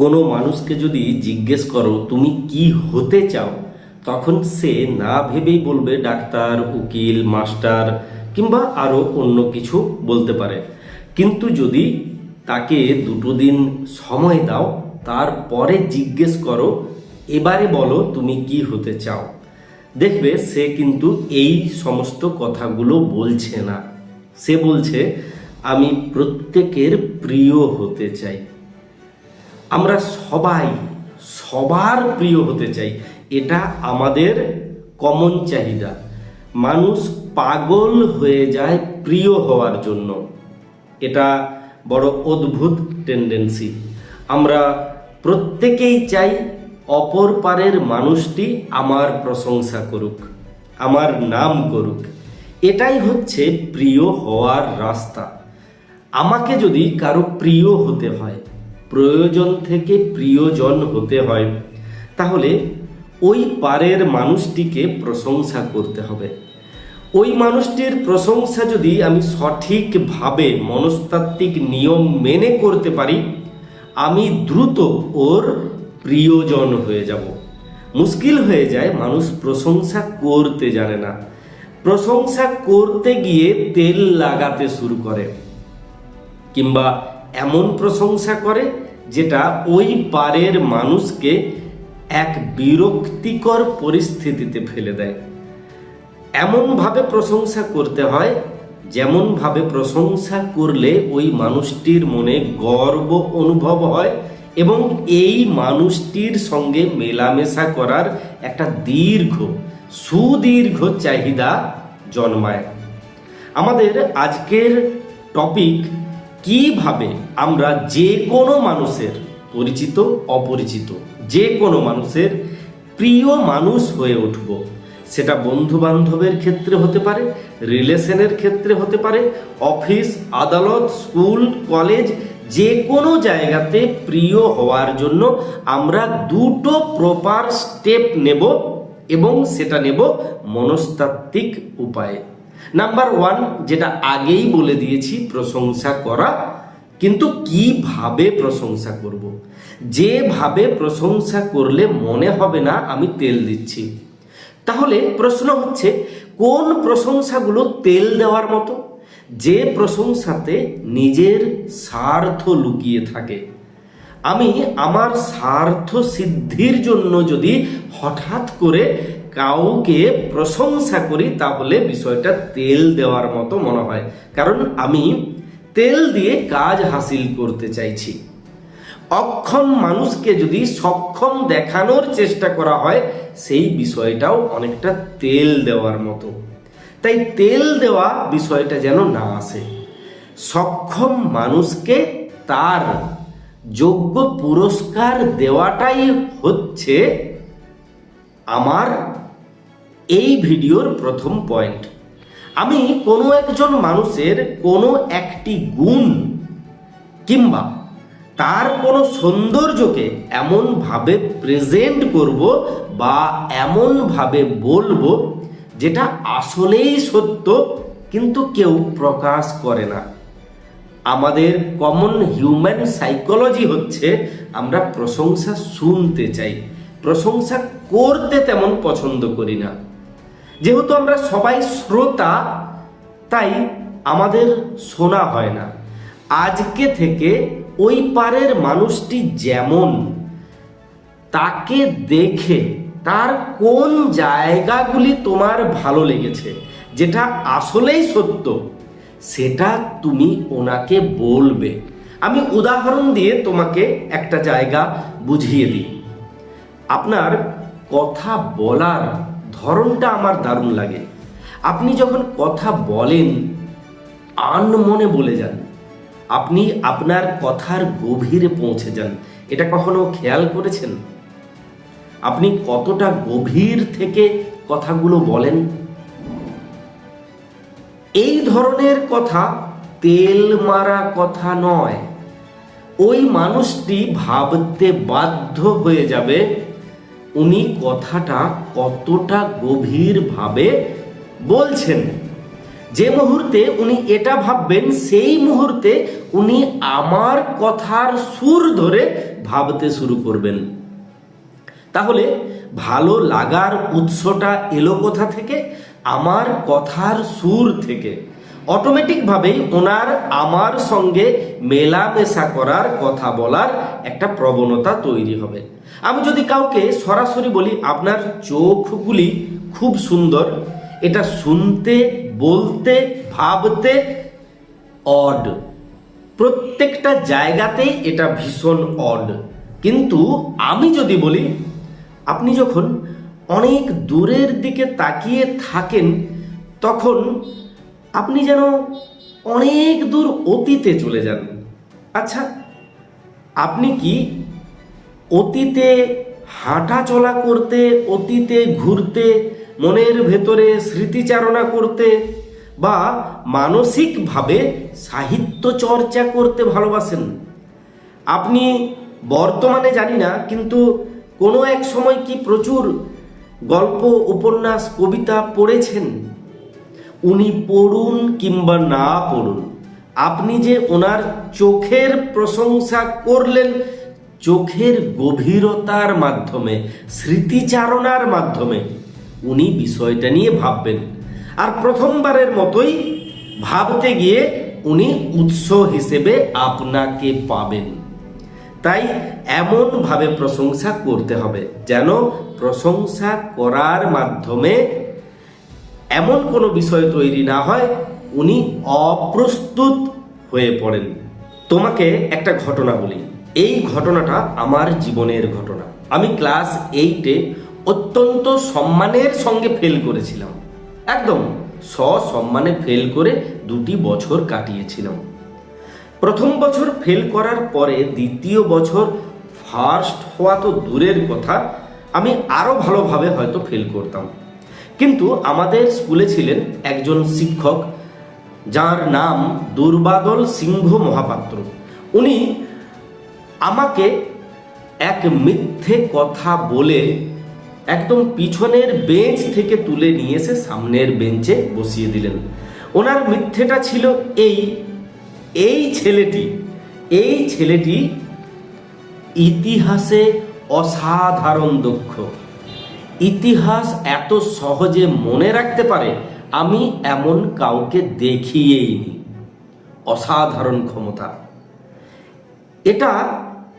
কোনো মানুষকে যদি জিজ্ঞেস করো, তুমি কি হতে চাও? তখন সে না ভেবেই বলবে, ডাক্তার, উকিল, মাস্টার কিংবা আরও অন্য কিছু বলতে পারে। কিন্তু যদি তাকে দুটো দিন সময় দাও, তারপরে জিজ্ঞেস করো, এবারে বলো তুমি কি হতে চাও? দেখবে সে কিন্তু এই সমস্ত কথাগুলো বলছে না। সে বলছে, আমি প্রত্যেকের প্রিয় হতে চাই। আমরা সবাই, সবার প্রিয় হতে চাই। এটা আমাদের কমন চাহিদা। মানুষ পাগল হয়ে যায় প্রিয় হওয়ার জন্য। এটা বড় অদ্ভুত টেন্ডেন্সি আমরা প্রত্যেকেই চাই অপর পারের মানুষটি আমার প্রশংসা করুক, আমার নাম করুক। এটাই হচ্ছে প্রিয় হওয়ার রাস্তা। আমাকে যদি কারও প্রিয় হতে হয় প্রয়োজন থেকে প্রিয়জন হতে হয়। তাহলে ওই পারের মানুষটিকে প্রশংসা করতে হবে। ওই মানুষটির প্রশংসা যদি আমি সঠিকভাবে মনস্তাত্ত্বিক নিয়ম মেনে করতে পারি, আমি দ্রুত ওর প্রিয়জন হয়ে যাব। মুশকিল হয়ে যায়, মানুষ প্রশংসা করতে জানে না। প্রশংসা করতে গিয়ে তেল লাগাতে শুরু করে, কিংবা এমন প্রশংসা করে যেটা ওই পারের মানুষকে এক বিরক্তিকর পরিস্থিতিতে ফেলে দেয়। এমনভাবে প্রশংসা করতে হয়, যেমনভাবে প্রশংসা করলে ওই মানুষটির মনে গর্ব অনুভব হয় এবং এই মানুষটির সঙ্গে মেলামেশা করার একটা দীর্ঘ, সুদীর্ঘ চাহিদা জন্মায়। আমাদের আজকের টপিক কীভাবে আমরা যে কোনো মানুষের, পরিচিত, অপরিচিত, যে কোনো মানুষের প্রিয় মানুষ হয়ে উঠব। সেটা বন্ধু বান্ধবের ক্ষেত্রে হতে পারে, রিলেশনের ক্ষেত্রে হতে পারে, অফিস, আদালত, স্কুল, কলেজ, যে কোনো জায়গাতে প্রিয় হওয়ার জন্য আমরা দুটো প্রপার স্টেপ নেব এবং সেটা নেব মনস্তাত্ত্বিক উপায়ে। নাম্বার ওয়ান যেটা আগেই বলে দিয়েছি, প্রশংসা করা। কিন্তু কীভাবে প্রশংসা করব। যেভাবে প্রশংসা করলে মনে হবে না, আমি তেল দিচ্ছি। তাহলে প্রশ্ন হচ্ছে, কোন প্রশংসাগুলো তেল দেওয়ার মতো? যে প্রশংসাতে নিজের স্বার্থ লুকিয়ে থাকে। আমি আমার স্বার্থ সিদ্ধির জন্য যদি হঠাৎ করে কাউকে প্রশংসা করি তাহলে বিষয়টা তেল দেওয়ার মতো মনে হয়। কারণ আমি তেল দিয়ে কাজ হাসিল করতে চাইছি। অক্ষম মানুষকে যদি সক্ষম দেখানোর চেষ্টা করা হয়, সেই বিষয়টাও অনেকটা তেল দেওয়ার মতো। তাই তেল দেওয়া বিষয়টা যেন না আসে। সক্ষম মানুষকে তার যোগ্য পুরস্কার দেওয়াটাই হচ্ছে আমার এই ভিডিওর প্রথম পয়েন্ট আমি কোনো একজন মানুষের কোনো একটি গুণ কিংবা তার কোনো সৌন্দর্যকে এমনভাবে প্রেজেন্ট করব বা এমনভাবে বলব যেটা আসলেই সত্য, কিন্তু কেউ প্রকাশ করে না। আমাদের কমন হিউম্যান সাইকোলজি হচ্ছে আমরা প্রশংসা শুনতে চাই। প্রশংসা করতে তেমন পছন্দ করি না। যেহেতু আমরা সবাই শ্রোতা, তাই আমাদের শোনা হয় না। আজকে থেকে ওই পারের মানুষটি যেমন, তাকে দেখে তার কোন জায়গাগুলি তোমার ভালো লেগেছে, যেটা আসলেই সত্য, সেটা তুমি ওনাকে বলবে। আমি উদাহরণ দিয়ে তোমাকে একটা জায়গা বুঝিয়ে দিই। আপনার কথা বলার ধরনটা আমার দারুণ লাগে। আপনি যখন কথা বলেন, আন মনে বলে যান। আপনি আপনার কথার গভীরে পৌঁছে যান। এটা কখনো খেয়াল করেছেন? আপনি কতটা গভীর থেকে কথাগুলো বলেন? এই ধরনের কথা তেল মারা কথা নয়। ওই মানুষটি ভাবতে বাধ্য হয়ে যাবে উনি কথাটা কতটা গভীরভাবে বলছেন। যে মুহূর্তে উনি এটা ভাববেন, সেই মুহূর্তে উনি আমার কথার সুর ধরে ভাবতে শুরু করবেন। তাহলে ভালো লাগার উৎসটা এলো কোথা থেকে? আমার কথার সুর থেকে। অটোমেটিকভাবেই ওনার আমার সঙ্গে মেলামেশা করার কথা বলার একটা প্রবণতা তৈরি হবে। আমি যদি কাউকে সরাসরি বলি, আপনার চোখগুলি খুব সুন্দর। এটা শুনতে, বলতে, ভাবতে অড প্রত্যেকটা জায়গাতেই এটা ভীষণ অড কিন্তু আমি যদি বলি, আপনি যখন অনেক দূরের দিকে তাকিয়ে থাকেন, তখন আপনি যেন অনেক দূর অতীতে চলে যান। আচ্ছা আপনি কি অতীতে হাঁটা চলা করতে, অতীতে ঘুরতে, মনের ভেতরে স্মৃতিচারণা করতে বা মানসিকভাবে সাহিত্য চর্চা করতে ভালোবাসেন? আপনি বর্তমানে জানি না, কিন্তু কোনো এক সময় কি প্রচুর গল্প, উপন্যাস, কবিতা পড়েছেন? উনি পড়ুন কিংবা না পড়ুন, আপনি যে ওনার চোখের প্রশংসা করলেন চোখের গভীরতার মাধ্যমে, স্মৃতিচারণার মাধ্যমে, উনি বিষয়টা নিয়ে ভাববেন। আর প্রথমবারের মতোই ভাবতে গিয়ে উনি উৎস হিসেবে আপনাকে পাবেন। তাই এমনভাবে প্রশংসা করতে হবে যেন প্রশংসা করার মাধ্যমে এমন কোনো বিষয় তৈরি না হয়, উনি অপ্রস্তুত হয়ে পড়েন। তোমাকে একটা ঘটনা বলি। এই ঘটনাটা আমার জীবনের ঘটনা। আমি ক্লাস এইটে অত্যন্ত সম্মানের সঙ্গে ফেল করেছিলাম। একদম সসম্মানে ফেল করে দুটি বছর কাটিয়েছিলাম। প্রথম বছর ফেল করার পরে দ্বিতীয় বছর ফার্স্ট হওয়া তো দূরের কথা। আমি আরও ভালোভাবে হয়তো ফেল করতাম। কিন্তু আমাদের স্কুলে ছিলেন একজন শিক্ষক, যার নাম দুর্বাদল সিংহ মহাপাত্র। উনি আমাকে এক মিথ্যে কথা বলে একদম পিছনের বেঞ্চ থেকে তুলে নিয়ে এসে সামনের বেঞ্চে বসিয়ে দিলেন। ওনার মিথ্যেটা ছিল এই এই ছেলেটি এই ছেলেটি ইতিহাসে অসাধারণ দক্ষ। ইতিহাস এত সহজে মনে রাখতে পারে, আমি এমন কাউকে দেখিয়েইনি অসাধারণ ক্ষমতা। এটা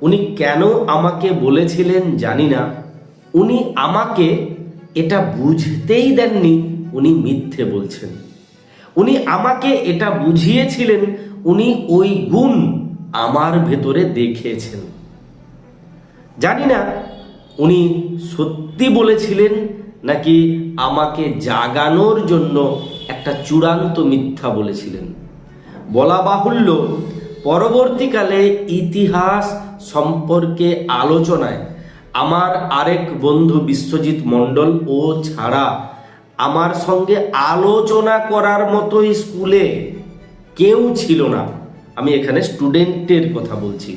উনি কেন আমাকে বলেছিলেন জানি না। উনি আমাকে এটা বুঝতেই দেননি, উনি মিথ্যে বলছেন। উনি আমাকে এটা বুঝিয়েছিলেন, উনি ওই গুণ আমার ভেতরে দেখেছেন। জানি না উনি সত্যি বলেছিলেন নাকি আমাকে জাগানোর জন্য একটা চূড়ান্ত মিথ্যা বলেছিলেন? বলা বাহুল্য, পরবর্তীকালে ইতিহাস সম্পর্কে আলোচনায় আমার আরেক বন্ধু বিশ্বজিৎ মণ্ডল, ও ছাড়া আমার সঙ্গে আলোচনা করার মতো স্কুলে কেউ ছিল না। আমি এখানে স্টুডেন্টের কথা বলছি।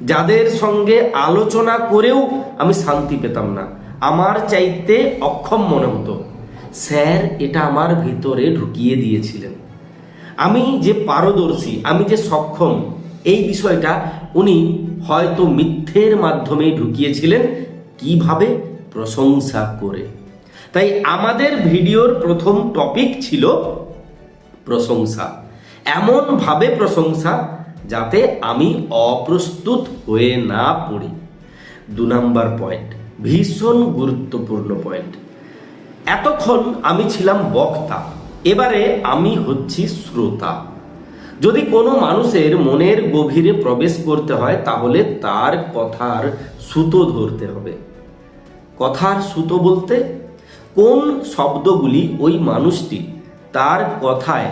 যাদের সঙ্গে আলোচনা করেও আমি শান্তি পেতাম না। আমার চাইতে অক্ষম মনে হতো। স্যার, এটা আমার ভিতরে ঢুকিয়ে দিয়েছিলেন। আমি যে পারদর্শী, আমি যে সক্ষম, এই বিষয়টা উনি হয়তো মিথ্যের মাধ্যমে ঢুকিয়েছিলেন কীভাবে? প্রশংসা করে। তাই আমাদের ভিডিওর প্রথম টপিক ছিল প্রশংসা। এমনভাবে প্রশংসা যাতে আমি অপ্রস্তুত হয়ে না পড়ি। দু নাম্বার পয়েন্ট, ভীষণ গুরুত্বপূর্ণ পয়েন্ট। এতক্ষণ আমি ছিলাম বক্তা, এবারে আমি হচ্ছি শ্রোতা। যদি কোনো মানুষের মনের গভীরে প্রবেশ করতে হয়, তাহলে তার কথার সুতো ধরতে হবে। কথার সুতো বলতে কোন শব্দগুলি ওই মানুষটি তার কথায়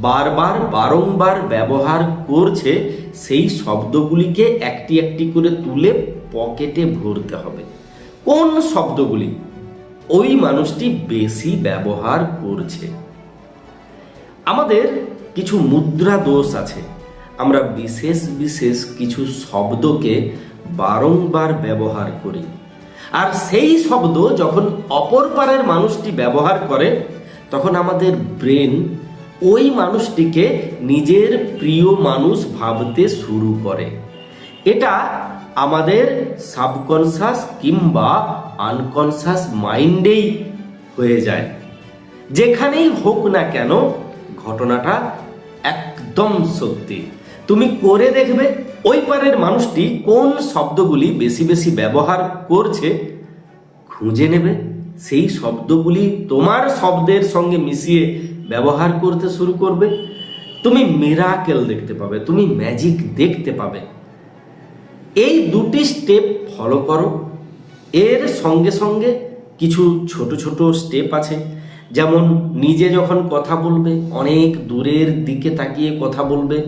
বারবার বারংবার ব্যবহার করছে, সেই শব্দগুলিকে একটি একটি করে তুলে পকেটে ভরতে হবে। কোন শব্দগুলি? ওই মানুষটি বেশি ব্যবহার করছে। আমাদের কিছু মুদ্রা দোষ আছে। আমরা বিশেষ বিশেষ কিছু শব্দকে বারংবার ব্যবহার করি। আর সেই শব্দ যখন অপর পারের মানুষটি ব্যবহার করে, তখন আমাদের ব্রেন ওই মানুষটিকে নিজের প্রিয় মানুষ ভাবতে শুরু করে। এটা আমাদের সাবকনসাস কিংবা আনকনসাস মাইন্ডেই হয়ে যায়। যেখানেই হোক না কেন, ঘটনাটা একদম সত্যি। তুমি করে দেখবে ওই পারের মানুষটি কোন শব্দগুলি বেশি বেশি ব্যবহার করছে, খুঁজে নেবে। সেই শব্দগুলি তোমার শব্দের সঙ্গে মিশিয়ে ব্যবহার করতে শুরু করবে। তুমি মিরাকেল দেখতে পাবে, তুমি ম্যাজিক দেখতে পাবে। এই দুটি স্টেপ ফলো করো। এর সঙ্গে সঙ্গে কিছু ছোট ছোট স্টেপ আছে। যেমন নিজে যখন কথা বলবে, অনেক দূরের দিকে তাকিয়ে কথা বলবে,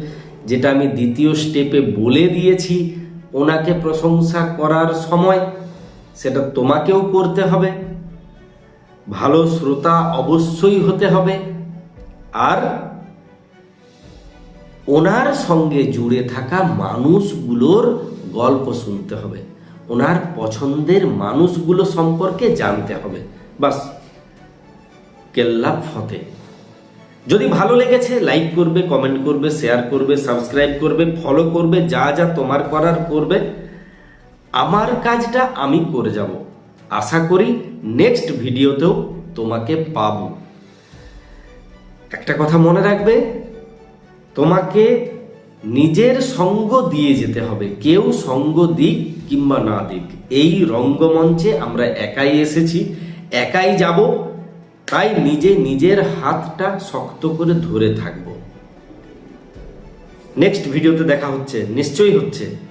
যেটা আমি দ্বিতীয় স্টেপে বলে দিয়েছি, ওনাকে প্রশংসা করার সময় সেটা তোমাকেও করতে হবে। ভালো শ্রোতা অবশ্যই হতে হবে। আর ওনার সঙ্গে জুড়ে থাকা মানুষগুলোর গল্প শুনতে হবে। ওনার পছন্দের মানুষগুলো সম্পর্কে জানতে হবে। বাস কেল্লা ফতে। যদি ভালো লেগেছে, লাইক করবে, কমেন্ট করবে, শেয়ার করবে, সাবস্ক্রাইব করবে, ফলো করবে, যা যা তোমার করার করবে, আমার কাজটা আমি করে যাব। আশা করি নেক্সট ভিডিওতেও তোমাকে পাবো। একটা কথা মনে রাখবে, তোমাকে নিজের সঙ্গ দিয়ে যেতে হবে, কেউ সঙ্গ দিক কিংবা না দিক। এই রঙ্গমঞ্চে আমরা একাই এসেছি, একাই যাব, তাই নিজে নিজের হাতটা শক্ত করে ধরে থাকব। নেক্সট ভিডিওতে দেখা হচ্ছে, নিশ্চয়ই হচ্ছে।